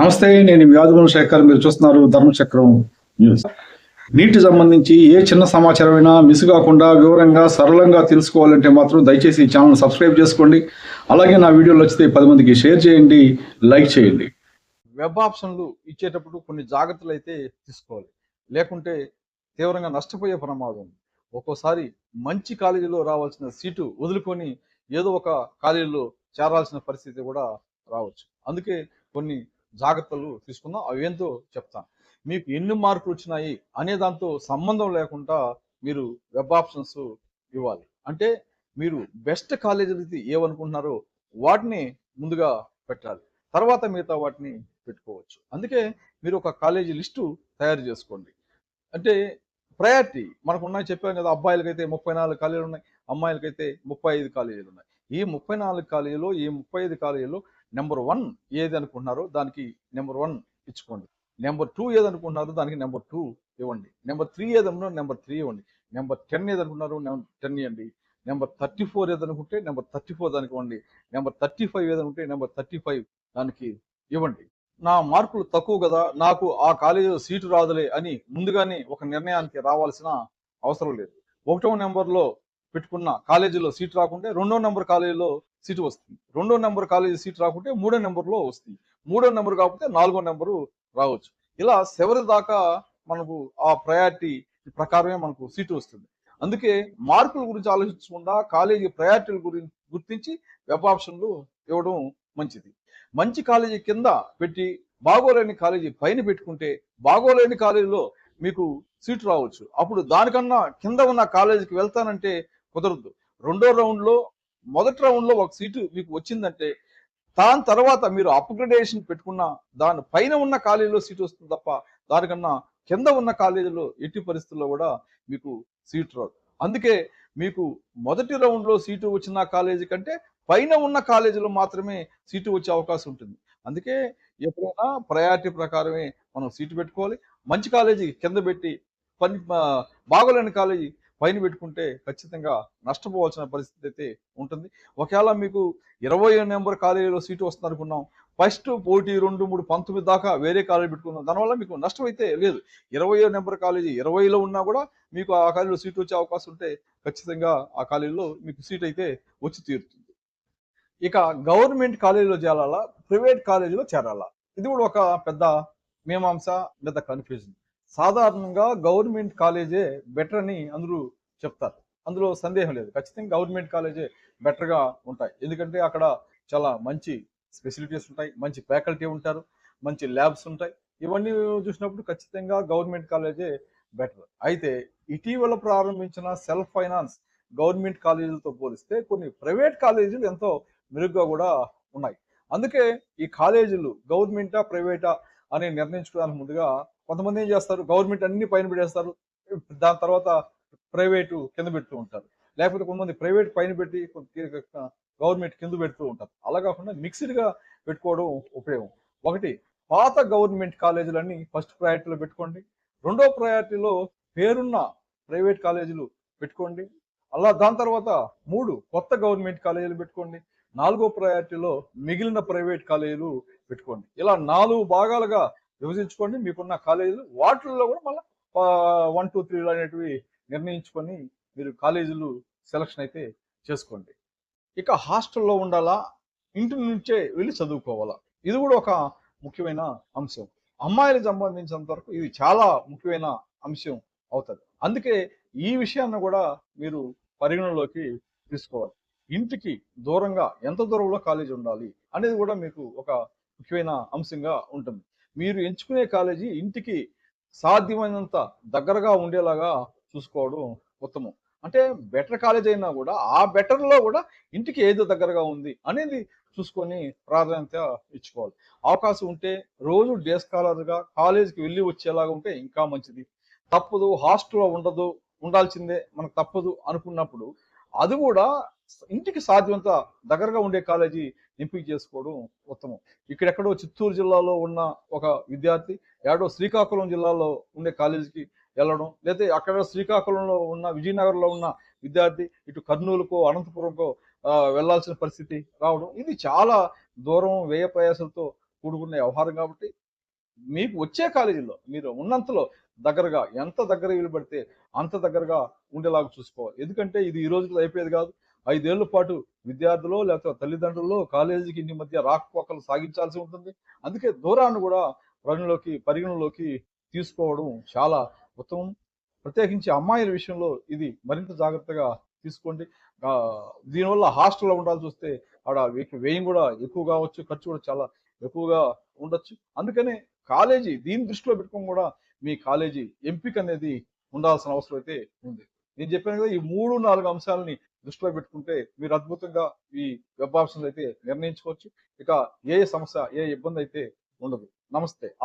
నమస్తే నేను వ్యాధుగుణ శేఖర్ మీరు చూస్తున్నారు ధర్మచక్రం న్యూస్. నీటి సంబంధించి ఏ చిన్న సమాచారమైనా మిస్ కాకుండా వివరంగా సరళంగా తెలుసుకోవాలంటే మాత్రం దయచేసి ఈ ఛానల్ సబ్స్క్రైబ్ చేసుకోండి. అలాగే నా వీడియోలు వచ్చితే పది మందికి షేర్ చేయండి లైక్ చేయండి. వెబ్ ఆప్షన్లు ఇచ్చేటప్పుడు కొన్ని జాగ్రత్తలు అయితే తీసుకోవాలి. లేకుంటే తీవ్రంగా నష్టపోయే ప్రమాదం ఒక్కోసారి మంచి కాలేజీలో రావాల్సిన సీటు వదులుకొని ఏదో ఒక కాలేజీలో చేరాల్సిన పరిస్థితి కూడా రావచ్చు. అందుకే కొన్ని జాగ్రత్తలు తీసుకుందాం. అవి ఏంటో చెప్తాను. మీకు ఎన్ని మార్కులు వచ్చినాయి అనే దాంతో సంబంధం లేకుండా మీరు వెబ్ ఆప్షన్స్ ఇవ్వాలి. అంటే మీరు బెస్ట్ కాలేజీలు ఏమనుకుంటున్నారో వాటిని ముందుగా పెట్టాలి. తర్వాత మిగతా వాటిని పెట్టుకోవచ్చు. అందుకే మీరు ఒక కాలేజీ లిస్టు తయారు చేసుకోండి. అంటే ప్రయారిటీ మనకు ఉన్నాయి చెప్పాను కదా అబ్బాయిలకైతే ముప్పై నాలుగు కాలేజీలు ఉన్నాయి అమ్మాయిలకైతే ముప్పై ఐదు కాలేజీలు ఉన్నాయి. ఈ ముప్పై నాలుగు కాలేజీలో ఈ ముప్పై ఐదు కాలేజీలో నెంబర్ వన్ ఏది అనుకుంటున్నారో దానికి నెంబర్ వన్ ఇచ్చుకోండి. నెంబర్ టూ ఏది అనుకుంటున్నారో దానికి నెంబర్ టూ ఇవ్వండి. నెంబర్ త్రీ ఏది అనుకున్నారో నెంబర్ త్రీ ఇవ్వండి. నెంబర్ టెన్ ఏది అనుకున్నారో నెంబర్ టెన్ ఇవ్వండి. నెంబర్ థర్టీ ఫోర్ ఏది అనుకుంటే నెంబర్ థర్టీ ఫోర్ దానికి ఇవ్వండి. నెంబర్ థర్టీ ఫైవ్ ఏదనుకుంటే నెంబర్ థర్టీ ఫైవ్ దానికి ఇవ్వండి. నా మార్కులు తక్కువ కదా నాకు ఆ కాలేజీలో సీటు రాదులే అని ముందుగానే ఒక నిర్ణయానికి రావాల్సిన అవసరం లేదు. ఒకటో నెంబర్లో పెట్టుకున్న కాలేజీలో సీట్ రాకుంటే రెండో నెంబర్ కాలేజీలో సీటు వస్తుంది. రెండో నెంబర్ కాలేజీ సీట్ రాకుంటే మూడో నెంబర్లో వస్తుంది. మూడో నెంబర్ కాకపోతే నాలుగో నెంబరు రావచ్చు. ఇలా చివరి దాకా మనకు ఆ ప్రయారిటీ ప్రకారమే మనకు సీటు వస్తుంది. అందుకే మార్కుల గురించి ఆలోచించకుండా కాలేజీ ప్రయారిటీల గురించి గుర్తించి వెబ్ ఆప్షన్లు ఇవ్వడం మంచిది. మంచి కాలేజీ కింద పెట్టి బాగోలేని కాలేజీ పైన పెట్టుకుంటే బాగోలేని కాలేజీలో మీకు సీటు రావచ్చు. అప్పుడు దానికన్నా కింద ఉన్న కాలేజీకి వెళ్తానంటే కుదరదు. రెండో రౌండ్లో మొదటి రౌండ్లో ఒక సీటు మీకు వచ్చిందంటే దాని తర్వాత మీరు అప్గ్రేడేషన్ పెట్టుకున్న దాని పైన ఉన్న కాలేజీలో సీటు వస్తుంది తప్ప దానికన్నా కింద ఉన్న కాలేజీలో ఎట్టి పరిస్థితుల్లో కూడా మీకు సీటు రాదు. అందుకే మీకు మొదటి రౌండ్లో సీటు వచ్చిన కాలేజీ కంటే పైన ఉన్న కాలేజీలో మాత్రమే సీటు వచ్చే అవకాశం ఉంటుంది. అందుకే ఎప్పుడైనా ప్రయారిటీ ప్రకారమే మనం సీటు పెట్టుకోవాలి. మంచి కాలేజీ కింద పెట్టి పని బాగోలేని కాలేజీ పైన పెట్టుకుంటే ఖచ్చితంగా నష్టపోవాల్సిన పరిస్థితి అయితే ఉంటుంది. ఒకవేళ మీకు ఇరవై నెంబర్ కాలేజీలో సీటు వస్తుంది అనుకున్నాం ఫస్ట్ పోటీ రెండు మూడు పంతొమ్మిది దాకా వేరే కాలేజీ పెట్టుకున్నాం దానివల్ల మీకు నష్టం అయితే లేదు. ఇరవై నెంబర్ కాలేజీ ఇరవైలో ఉన్నా కూడా మీకు ఆ కాలేజీలో సీటు వచ్చే అవకాశం ఉంటే ఖచ్చితంగా ఆ కాలేజీలో మీకు సీట్ అయితే వచ్చి తీరుతుంది. ఇక గవర్నమెంట్ కాలేజీలో చేరాలా ప్రైవేట్ కాలేజీలో చేరాలా? ఇది కూడా ఒక పెద్ద మీమాంస పెద్ద కన్ఫ్యూజన్ సాధారణంగా గవర్నమెంట్ కాలేజే బెటర్ అని అందరూ చెప్తారు. అందులో సందేహం లేదు. ఖచ్చితంగా గవర్నమెంట్ కాలేజే బెటర్గా ఉంటాయి. ఎందుకంటే అక్కడ చాలా మంచి ఫెసిలిటీస్ ఉంటాయి మంచి ఫ్యాకల్టీ ఉంటారు మంచి ల్యాబ్స్ ఉంటాయి. ఇవన్నీ చూసినప్పుడు ఖచ్చితంగా గవర్నమెంట్ కాలేజే బెటర్ అయితే ఇటీవల ప్రారంభించిన సెల్ఫ్ ఫైనాన్స్ గవర్నమెంట్ కాలేజీలతో పోలిస్తే కొన్ని ప్రైవేట్ కాలేజీలు ఎంతో మెరుగ్గా కూడా ఉన్నాయి. అందుకే ఈ కాలేజీలు గవర్నమెంటా ప్రైవేటా అని నిర్ణయించుకోవడానికి ముందుగా కొంతమంది ఏం చేస్తారు? గవర్నమెంట్ అన్ని పైన పెట్టేస్తారు. దాని తర్వాత ప్రైవేటు కింద పెడుతూ ఉంటారు. లేకపోతే కొంతమంది ప్రైవేట్ పైన పెట్టి గవర్నమెంట్ కింద పెడుతూ ఉంటారు. అలా కాకుండా మిక్స్డ్గా పెట్టుకోవడం ఉపయోగం. ఒకటి పాత గవర్నమెంట్ కాలేజీలన్నీ ఫస్ట్ ప్రయారిటీలో పెట్టుకోండి. రెండో ప్రయారిటీలో పేరున్న ప్రైవేట్ కాలేజీలు పెట్టుకోండి. అలా దాని తర్వాత మూడు కొత్త గవర్నమెంట్ కాలేజీలు పెట్టుకోండి. నాలుగో ప్రయారిటీలో మిగిలిన ప్రైవేట్ కాలేజీలు పెట్టుకోండి. ఇలా నాలుగు భాగాలుగా విభజించుకోండి. మీకున్న కాలేజీలు వాటిల్లో కూడా మళ్ళీ వన్ టూ త్రీలు అనేటివి నిర్ణయించుకొని మీరు కాలేజీలు సెలక్షన్ అయితే చేసుకోండి. ఇక హాస్టల్లో ఉండాలా? ఇంటి నుంచే వెళ్ళి చదువుకోవాలా? ఇది కూడా ఒక ముఖ్యమైన అంశం. అమ్మాయిలకు సంబంధించినంత వరకు ఇది చాలా ముఖ్యమైన అంశం అవుతుంది. అందుకే ఈ విషయాన్ని కూడా మీరు పరిగణలోకి తీసుకోవాలి. ఇంటికి దూరంగా ఎంత దూరంలో కాలేజీ ఉండాలి అనేది కూడా మీకు ఒక ముఖ్యమైన అంశంగా ఉంటుంది. మీరు ఎంచుకునే కాలేజీ ఇంటికి సాధ్యమైనంత దగ్గరగా ఉండేలాగా చూసుకోవడం ఉత్తమం. అంటే బెటర్ కాలేజ్ అయినా కూడా ఆ బెటర్లో కూడా ఇంటికి ఏదో దగ్గరగా ఉంది అనేది చూసుకొని ప్రాధాన్యత ఇచ్చుకోవాలి. అవకాశం ఉంటే రోజు డే స్కాలర్గా కాలేజీకి వెళ్ళి వచ్చేలాగా ఉంటే ఇంకా మంచిది. తప్పదు హాస్టల్లో ఉండదు ఉండాల్సిందే మనకు తప్పదు అనుకున్నప్పుడు అది కూడా ఇంటికి సాధ్యమంత దగ్గరగా ఉండే కాలేజీ ఎంపిక చేసుకోవడం ఉత్తమం. ఇక్కడెక్కడో చిత్తూరు జిల్లాలో ఉన్న ఒక విద్యార్థి ఏడో శ్రీకాకుళం జిల్లాలో ఉండే కాలేజీకి వెళ్ళడం లేదా అక్కడ శ్రీకాకుళంలో ఉన్న విజయనగరంలో ఉన్న విద్యార్థి ఇటు కర్నూలుకో అనంతపురంకో వెళ్ళాల్సిన వెళ్ళాల్సిన పరిస్థితి రావడం ఇది చాలా దూరం వ్యయ ప్రయాసాలతో కూడుకున్న వ్యవహారం కాబట్టి మీకు వచ్చే కాలేజీలో మీరు ఉన్నంతలో దగ్గరగా ఎంత దగ్గర వీలు పడితే అంత దగ్గరగా ఉండేలాగా చూసుకోవాలి. ఎందుకంటే ఇది ఈ రోజుకి అయిపోయేది కాదు. ఐదేళ్ళ పాటు విద్యార్థులు లేకపోతే తల్లిదండ్రులు కాలేజీకి ఇంటి మధ్య రాకపోకలు సాగించాల్సి ఉంటుంది. అందుకే దూరాన్ని కూడా పరిగణలోకి పరిగణలోకి తీసుకోవడం చాలా ఉత్తమం. ప్రత్యేకించి అమ్మాయిల విషయంలో ఇది మరింత జాగ్రత్తగా తీసుకోండి. దీనివల్ల హాస్టల్లో ఉండాల్సి వస్తే ఆడ వ్యయం కూడా ఎక్కువ కావచ్చు ఖర్చు కూడా చాలా ఎక్కువగా ఉండొచ్చు. అందుకనే కాలేజీ దీని దృష్టిలో పెట్టుకొని కూడా మీ కాలేజీ ఎంపిక అనేది ఉండాల్సిన అవసరం అయితే ఉంది. నేను చెప్పాను కదా ఈ మూడు నాలుగు అంశాలని దృష్టిలో పెట్టుకుంటే మీరు అద్భుతంగా ఈ వెబ్ ఆప్షన్స్ అయితే నిర్ణయించుకోవచ్చు. ఇక ఏ సమస్య ఏ ఇబ్బంది అయితే ఉండదు. నమస్తే.